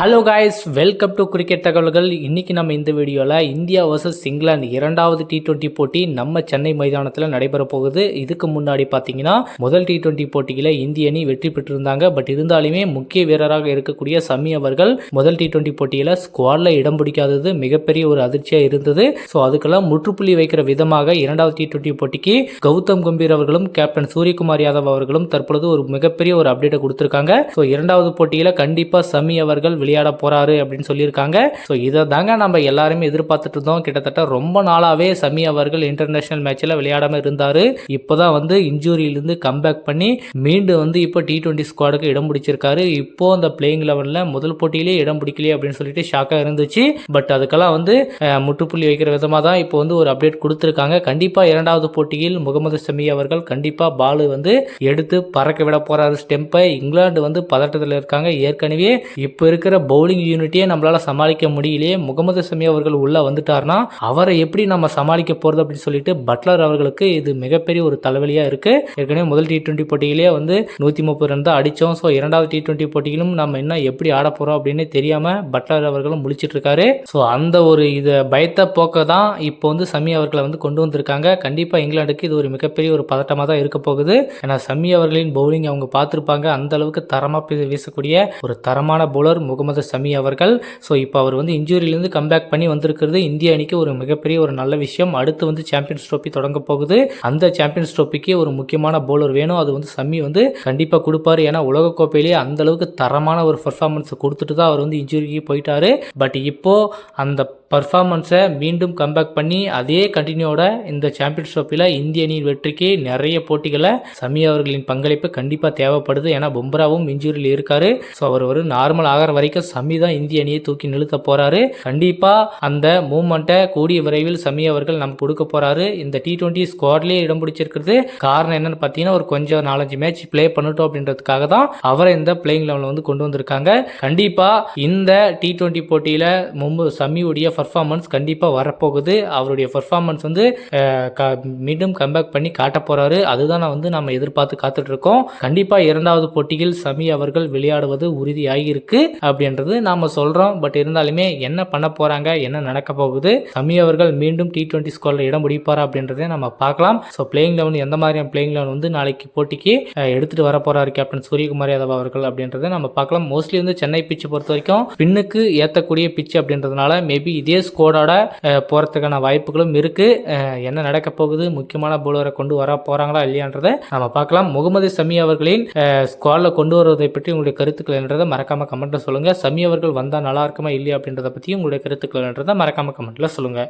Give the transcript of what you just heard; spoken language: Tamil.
Hello guys welcome to cricket தகவல்கள் இன்றைக்கி நம்ம இந்த வீடியோவில் இந்தியா வர்சஸ் இங்கிலாந்து இரண்டாவது டி டுவெண்ட்டி போட்டி நம்ம சென்னை மைதானத்தில் நடைபெற போகுது. இதுக்கு முன்னாடி பார்த்தீங்கன்னா முதல் டி டுவெண்ட்டி போட்டியில் இந்திய அணி வெற்றி பெற்றிருந்தாங்க. பட் இருந்தாலுமே முக்கிய வீரராக இருக்கக்கூடிய சமி அவர்கள் முதல் டி டுவெண்ட்டி போட்டியில் ஸ்குவாடில் இடம் பிடிக்காதது மிகப்பெரிய ஒரு அதிர்ச்சியாக இருந்தது. ஸோ அதுக்கெல்லாம் முற்றுப்புள்ளி வைக்கிற விதமாக இரண்டாவது டி டுவெண்ட்டி போட்டிக்கு கௌதம் கம்பீர் அவர்களும் கேப்டன் சூரியகுமார் யாதவ் அவர்களும் தற்பொழுது ஒரு மிகப்பெரிய ஒரு அப்டேட்டை கொடுத்துருக்காங்க. ஸோ இரண்டாவது போட்டியில் கண்டிப்பாக சமி அவர்கள் விளையாட போறாரு அப்படின்னு சொல்லியிருக்காங்க. ஸோ இதை தாங்க நம்ம எல்லாருமே எதிர்பார்த்துட்டு இருந்தோம். கிட்டத்தட்ட ரொம்ப நாளாவே சமி அவர்கள் இன்டர்நேஷனல் மேட்ச்ல விளையாடாம இருந்தாரு. இப்போதான் வந்து இன்ஜூரியிலிருந்து கம்பேக் பண்ணி மீண்டும் வந்து இப்போ டி டுவெண்ட்டி ஸ்குவாடுக்கு இடம் பிடிச்சிருக்காரு. இப்போ அந்த பிளேயிங் லெவலில் முதல் போட்டியிலே இடம் பிடிக்கலையே அப்படின்னு சொல்லிட்டு ஷாக்காக இருந்துச்சு. பட் அதுக்கெல்லாம் வந்து முட்டுப்புள்ளி வைக்கிற விதமாக தான் இப்போ வந்து ஒரு அப்டேட் கொடுத்துருக்காங்க. கண்டிப்பாக இரண்டாவது போட்டியில் முகமது சமி அவர்கள் கண்டிப்பாக பாலு வந்து எடுத்து பறக்க விட போகிறாரு ஸ்டெம்பை இங்கிலாந்து வந்து பதட்டத்தில் இருக்காங்க. ஏற்கனவே இப்போ இருக்கிற பவுலிங் யூனிட்டே நம்மளால சமாளிக்க முடியலையே. முகமது சமி அவர்கள் உள்ள வந்துட்டார்னா அவரை எப்படி நம்ம சமாளிக்க போறது அப்படின்னு சொல்லிட்டு பட்லர் அவர்களுக்கு இது மிகப்பெரிய ஒரு தலைவலியா இருக்கு. ஏற்கனவே முதல் டி டுவெண்ட்டி போட்டியிலேயே வந்து நூற்றி முப்பது ரன் தான் அடித்தோம். ஸோ இரண்டாவது டி டுவெண்ட்டி போட்டியிலும் நம்ம என்ன எப்படி ஆட போறோம் அப்படின்னு தெரியாம பட்லர் அவர்களும் முழிச்சிட்டு இருக்காரு. ஸோ அந்த ஒரு இதை பயத்தை போக்க தான் இப்போ வந்து சமி அவர்களை வந்து கொண்டு வந்திருக்காங்க. கண்டிப்பாக இங்கிலாந்துக்கு இது ஒரு மிகப்பெரிய ஒரு பதட்டமாக தான் இருக்க போகுது. ஏன்னா சமி அவர்களின் பவுலிங் அவங்க பார்த்துருப்பாங்க. அந்த அளவுக்கு தரமாக வீசக்கூடிய ஒரு தரமான பவுலர் முகமது சமி அவர்கள். ஸோ இப்போ அவர் வந்து இன்ஜுரியிலேருந்து கம்பேக் பண்ணி வந்திருக்கிறது. இந்திய அணிக்கு ஒரு மிகப்பெரிய ஒரு நல்ல விஷயம். அடுத்து வந்து சாம்பியன்ஸ் ட்ரோஃபி தொடங்க போகுது. அந்த சாம்பியன்ஸ் ட்ரோஃபிக்கு ஒரு முக்கியமான பவுலர் வேணும். அது வந்து சமி வந்து கண்டிப்பாக கொடுப்பாரு. ஏன்னா உலகக்கோப்பையிலேயே அந்த அளவுக்கு தரமான ஒரு பர்ஃபார்மன்ஸ் கொடுத்துட்டு தான் அவர் வந்து இன்ஜுரிக்கு போயிட்டாரு. பட் இப்போ அந்த பர்ஃபார்மன்ஸை மீண்டும் கம்பேக் பண்ணி அதே கண்டினியூட இந்த சாம்பியன்ஸ் ட்ரோஃபியில் இந்திய அணியின் வெற்றிக்கு நிறைய போட்டிகளை சமி அவர்களின் பங்களிப்பு கண்டிப்பாக தேவைப்படுது. ஏன்னா பும்ராவும் இன்ஜூரியில் இருக்காரு. ஸோ அவர் ஒரு நார்மல் ஆகிற வரைக்கும் சமி தான் இந்திய அணியை தூக்கி நிறுத்த போறாரு. கண்டிப்பாக அந்த மூமெண்ட்டை கூடிய விரைவில் சமி அவர்கள் நமக்கு கொடுக்க போறாரு. இந்த டி டுவெண்ட்டி ஸ்குவாட்லேயே இடம் பிடிச்சிருக்கிறது. காரணம் என்னன்னு பார்த்தீங்கன்னா ஒரு கொஞ்சம் நாலஞ்சு மேட்ச் ப்ளே பண்ணட்டும் அப்படின்றதுக்காக தான் அவரை இந்த பிளேயிங் லெவலில் வந்து கொண்டு வந்திருக்காங்க. கண்டிப்பாக இந்த டி டுவெண்ட்டி போட்டியில் மும்பு சமியுடைய பர்ஃபார்மன்ஸ் கண்டிப்பாக வரப்போகுது. அவருடைய பர்ஃபார்மன்ஸ் வந்து க- மீண்டும் கம்பேக் பண்ணி காட்ட போகிறாரு அதுதான் நான் வந்து நம்ம எதிர்பார்த்து காத்துட்ருக்கோம். கண்டிப்பாக இரண்டாவது போட்டியில் சமி அவர்கள் விளையாடுவது உறுதியாகியிருக்கு அப்படின்றது நாம் சொல்கிறோம் பட் இருந்தாலுமே என்ன பண்ண போகிறாங்க என்ன நடக்க போகுது சமி அவர்கள் மீண்டும் டி டுவெண்ட்டி ஸ்கோரில் இடம் பிடிப்பாரா அப்படின்றத நம்ம பார்க்கலாம். ஸோ பிளேயிங் லெவன் எந்த மாதிரியான பிளேயிங் லெவன் வந்து நாளைக்கு போட்டிக்கு எடுத்துகிட்டு வர போகிறாரு கேப்டன் சூரியகுமார் யாதவ் அவர்கள் அப்படின்றத நம்ம பார்க்கலாம். மோஸ்ட்லி வந்து சென்னை பிச்சு பொறுத்த வரைக்கும் பின்னுக்கு ஏற்றக்கூடிய பிச்சு அப்படின்றதுனால மேபி இதே ஸ்கோடோட போகிறதுக்கான வாய்ப்புகளும் இருக்குது என்ன நடக்க போகுது முக்கியமான போலரை கொண்டு வர போகிறாங்களா இல்லையான்றதை நம்ம பார்க்கலாம். முகமது சமி அவர்களின் ஸ்குவாடில் கொண்டு வருவதை பற்றி உங்களுடைய கருத்துக்கள் என்றதை மறக்காம கமெண்ட்டில் சொல்லுங்கள் சமி அவர்கள் வந்தால் நல்லா இருக்குமா இல்லையா அப்படின்றத பற்றி உங்களுடைய கருத்துக்கள் என்றதை மறக்காம கமெண்ட்டில் சொல்லுங்கள்